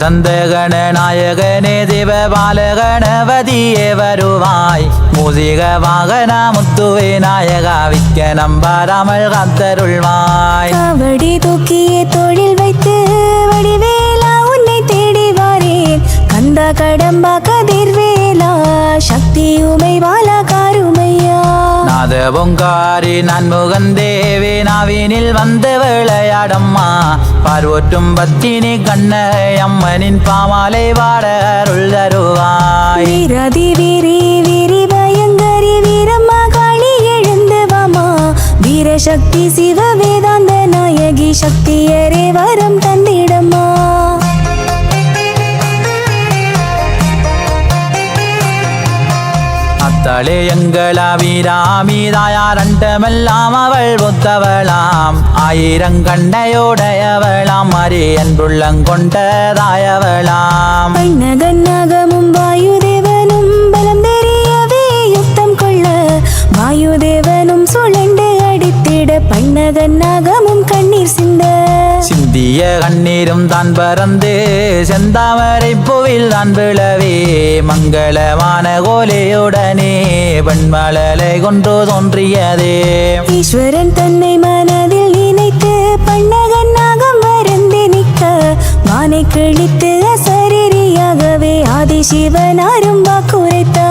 தந்த கணநாயகனே தேவ பாலகணபதியே வருவாய். மூசிக வாகன முத்துவே நாயகா விக்க நம்பாராமல் காத்தருள்வாய். காவடி தூக்கிய தொழில் வைத்து வடிவேலா உன்னை தேடி வாரேன். கந்தா கடம்பா நாத பொங்காரி நன்முகன் தேவி நாவினில் வந்து விளையாடம்மா. பார்வற்றும் பத்தினி கண்ண அம்மனின் பாமாலை வாட அருள் தருவாய். வீராதி விரி வீரி பயங்கரி வீரம்மா காளி எழுந்து வாமா. வீரசக்தி சிவ வேதாந்த நாயகி சக்தியரே வரம் தந்திட அத்தளே எங்களா வீராமி தாயார் அண்டமெல்லாம் அவள் ஒத்தவளாம். ஆயிரம் கண்டையோடையவளாம் அரி அன்புள்ளங்கொண்டதாயவளாம் பைனகன்னாகமும் வாயுதேவனும் பலம் தெரியவே யுத்தம் கொள்ள வாயுதேவனும் சுழண்டு அடித்திட பைனகன்னாகமும் கண்ணீர் சிந்த சிந்திய கண்ணீரும் தான் பறந்து செந்தாமரை பூவில் தான் விழவே. மங்களமான கோலையுடனே பெண்மலலை கொன்று தோன்றியதே. ஈஸ்வரன் தன்னை மனதில் நினைத்து பன்னகன்னாகம் வருந்தி நிற்க. மானை கிழித்து அசரீரியாகவே அரும்பா வாக்குரைத்தார்